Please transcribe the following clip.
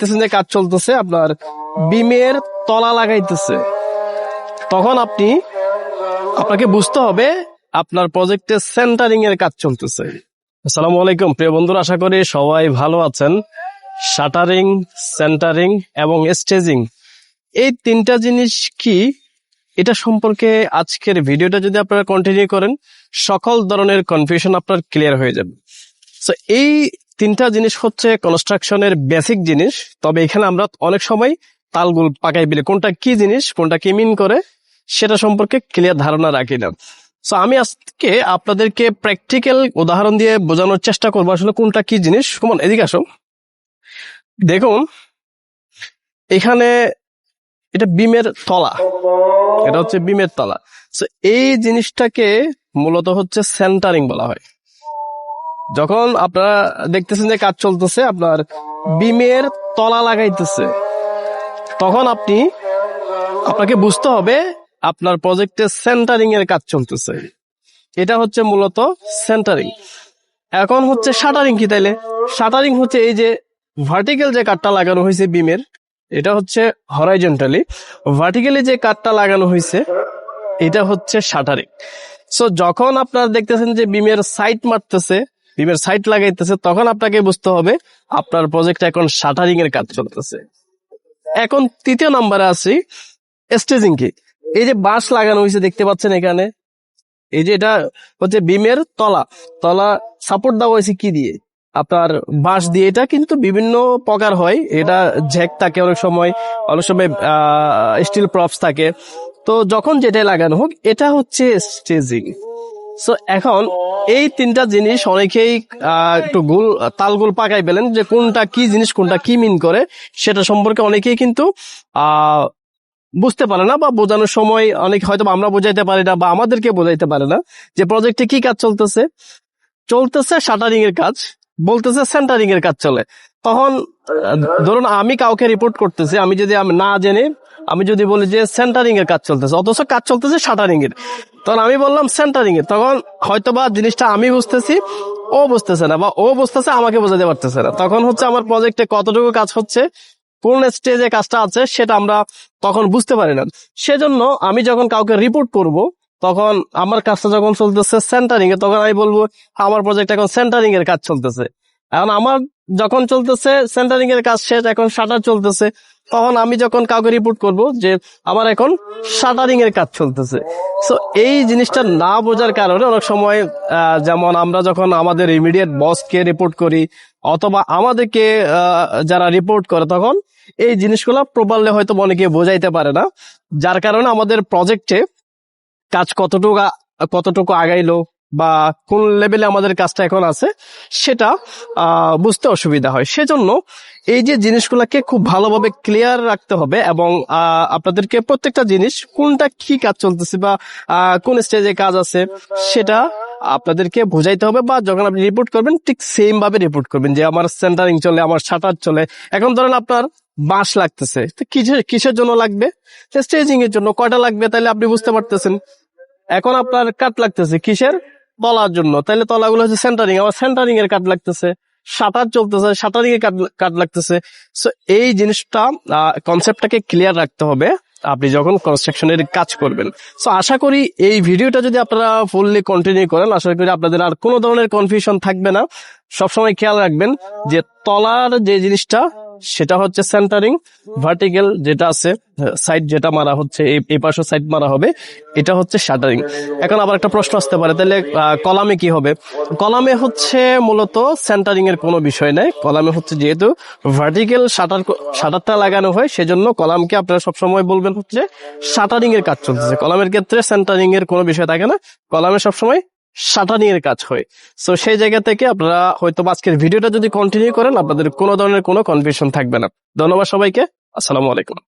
দেখতেছেন যে কাজ চলতেছে, আপনার বিমের তলা লাগাইতেছে। তখন আপনি, আপনাকে বুঝতে হবে, আপনার প্রজেক্টে সেন্টারিং এর কাজ চলতেছে। আসসালামু আলাইকুম। প্রিয় বন্ধুরা, আশা করি সবাই ভালো আছেন। শাটারিং সেন্টারিং এবং স্টেজিং এই তিনটা জিনিস কি? এটা সম্পর্কে আজকের ভিডিওটা যদি আপনারা কন্টিনিউ করেন, সকল ধরনের কনফিউশন আপনার ক্লিয়ার হয়ে যাবে। এই তিনটা জিনিস হচ্ছে কনস্ট্রাকশনের বেসিক জিনিস, তবে এখানে আমরা অনেক সময় তালগুল পাকাই বিলে কোনটা কি জিনিস, কোনটা কি মিন করে, সেটা সম্পর্কে ক্লিয়ার ধারণা রাখি না। তো আমি আজকে আপনাদেরকে প্র্যাকটিক্যাল উদাহরণ দিয়ে বোঝানোর চেষ্টা করব আসলে কোনটা কি জিনিস। কমন এদিকে আসো দেখুন, এখানে এটা বিমের তলা। এটা হচ্ছে বিমের তলা। তো এই জিনিসটাকে মূলত হচ্ছে সেন্টারিং বলা হয়। যখন আপনারা দেখতেছেন যে কাজ চলতেছে, আপনার বিমের তলা লাগাইতেছে, তখন আপনি, আপনাকে বুঝতে হবে আপনার প্রজেক্টে সেন্টারিং এর কাজ চলতেছে। এটা হচ্ছে মূলত সেন্টারিং। এখন হচ্ছে শাটারিং কি তাইলে? শাটারিং হচ্ছে এই যে ভার্টিক্যাল যে কাঠটা লাগানো হয়েছে বিমের, এটা হচ্ছে হরাইজন্টালি ভার্টিক্যালি যে কাঠটা লাগানো হয়েছে, এটা হচ্ছে শাটারিং। সো যখন আপনারা দেখতেছেন যে বিমের সাইট মারতেছে বিমের সাইট লাগাইতেছে, তখন আপনাকে বুঝতে হবে আপনার প্রজেক্ট এখন শাটারিং এর কাজ চলতেছে। এখন তৃতীয় নাম্বারে আছি স্টেজিং কি? এই যে বাঁশ লাগানো হয়েছে, দেখতে পাচ্ছেন এখানে? এই যে এটা হচ্ছে বিমের তলা। তলা সাপোর্ট দেওয়া হয়েছে কি দিয়ে? আপনার বাঁশ দিয়ে। এটা কিন্তু বিভিন্ন প্রকার হয়। এটা ঝেক থাকে অনেক সময় অনেক সময় স্টিল প্রপস থাকে। তো যখন যেটা লাগানো হোক, এটা হচ্ছে স্টেজিং এখন এই তিনটা জিনিস অনেকেই একটু গুল, তালগুল পাকাই পেলেন যে কোনটা কি জিনিস, কোনটা কি মিন করে, সেটা সম্পর্কে অনেকেই কিন্তু বুঝতে পারে না বা বোঝানোর সময় অনেক হয়তো আমরা বোঝাইতে পারি না বা আমাদেরকে বোঝাইতে পারে না যে প্রজেক্টে কি কাজ চলতেছে। চলতেছে শাটারিং এর কাজ, বলতেছে সেন্টারিং এর কাজ চলে। তখন ধরুন আমি কাউকে রিপোর্ট করতেছি, আমি যদি আমি না জেনে আমি যদি বলি যে সেন্টারিং এর কাজ চলতেছে, অথচ কাজ চলতেছে শাটারিং এর। তখন আমি বললাম সেন্টারিং এর। তখন হয়তোবা জিনিসটা আমি বুঝতেছি, ও বুঝতেছে না বা ও বুঝতেছে, আমাকে বোঝাতে পারতেছে না। তখন হচ্ছে আমার প্রজেক্টে কতটুকু কাজ হচ্ছে, কোন স্টেজে কাজটা আছে, সেটা আমরা তখন বুঝতে পারি না। সেজন্য আমি যখন কাউকে রিপোর্ট করব, তখন আমার কাজটা যখন চলতেছে সেন্টারিং এ, তখন আমি বলব, আমার প্রজেক্ট এখন সেন্টারিং এর কাজ চলতেছে। এখন আমার যখন চলতেছে সেন্টারিং এর কাজ শেষ, এখন শাটার চলতেছে, তখন আমি যখন কাউকে রিপোর্ট করব যে আমার এখন শাটারিং এর কাজ চলতেছে। সো এই জিনিসটা না বোঝার কারণে অনেক সময় যেমন আমরা যখন আমাদের ইমিডিয়েট বসকে রিপোর্ট করি, অথবা আমাদেরকে যারা রিপোর্ট করে, তখন এই জিনিসগুলো প্রপারলি হয়তো অনেকে বোঝাইতে পারে না। যার কারণে আমাদের প্রজেক্টে কাজ কতটুকু কতটুকু আগাইলো বা কোন লেভেলে আমাদের কাজটা এখন আছে, সেটা বুঝতে অসুবিধা হয়। সেজন্য এই যে জিনিসগুলোকে খুব ভালোভাবে ক্লিয়ার রাখতে হবে এবং আপনাদেরকে প্রত্যেকটা জিনিস কোনটা কি কাজ চলতেছে বা কোন স্টেজে কাজ আছে, সেটা আপনাদেরকে বোঝাইতে হবে বা যখন আপনি রিপোর্ট করবেন, ঠিক সেম ভাবে রিপোর্ট করবেন যে আমার সেন্টারিং চলে, আমার শাটার চলে। এখন ধরেন আপনার বাঁশ লাগতেছে, তো কিসের কিসের জন্য লাগবে? স্টেজিং এর জন্য। কয়টা লাগবে তাহলে আপনি বুঝতে পারতেছেন। এখন আপনার কাট লাগতেছে, কিসের? তলার জন্য। তাহলে তলাগুলো হচ্ছে সেন্টারিং আমার সেন্টারিং এর কাট লাগতেছে। সাঁতার চলতেছে সাঁতারিং এর কাট লাগতেছে। সো এই জিনিসটা কনসেপ্টটাকে ক্লিয়ার রাখতে হবে। আপনি যখন কনস্ট্রাকশনের কাজ করবেন। সো আশা করি এই ভিডিওটা যদি আপনারা ফুললি কন্টিনিউ করেন, আশা করি আপনাদের আর কোনো ধরনের কনফিউশন থাকবে না। সবসময় খেয়াল রাখবেন যে তলার যে জিনিসটা সেটা হচ্ছে সেন্টারিং ভার্টিক্যাল যেটা আছে সাইড যেটা মারা হচ্ছে, এই- পাশে সাইড মারা হবে, এটা হচ্ছে শাটারিং এখন আবার একটা প্রশ্ন আসতে পারে, তাহলে কলামে কি হবে? কলামে হচ্ছে মূলত সেন্টারিং এর কোনো বিষয় নাই, কলামে হচ্ছে যেহেতু ভার্টিক্যাল শাটার শাটারটা লাগানো হয়, সেজন্য কলামকে আপনারা সবসময় বলবেন হচ্ছে শাটারিং এর কাজ চলতেছে। কলামের ক্ষেত্রে সেন্টারিং এর কোনো বিষয় থাকে না, কলামে সবসময় শাটারিং এর কাজ হয়। সো সেই জায়গা থেকে আপনারা হয়তো আজকের ভিডিওটা যদি কন্টিনিউ করেন, আপনাদের কোনো ধরনের কোনো কনফিউশন থাকবে না। ধন্যবাদ সবাইকে। আসসালামু আলাইকুম।